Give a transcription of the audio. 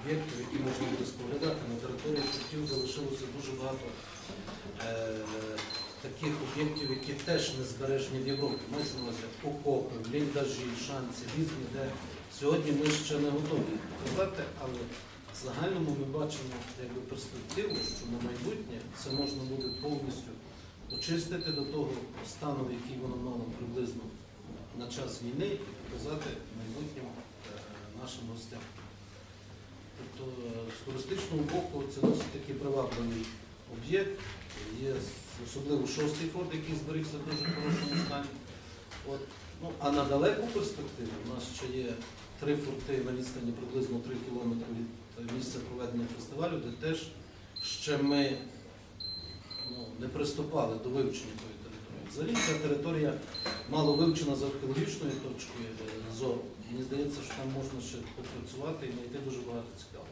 об'єктів, які можна буде споглядати. На території фортів залишилося дуже багато е, таких об'єктів, які теж не збережені в Європі. Увазі окопи, бліндажі, шанці, різні, де сьогодні ми ще не готові показати, але в загальному ми бачимо перспективу, що на майбутнє це можна буде повністю очистити до того стану, який воно мало приблизно на час війни, і показати майбутньому е, нашим гостям. Туристичного боку це досить таки привабливий об'єкт. Є особливо шостий форт, який зберігся в дуже хорошому стані. От. Ну, а на далеку перспективу у нас ще є три форти на відстані приблизно 3 кілометри від е, місця проведення фестивалю, де теж ще ми ну, не приступали до вивчення тої території. Взагалі ця територія мало вивчена з археологічної точки е, зору. Мені здається, що там можна ще попрацювати і знайти дуже багато цікавого.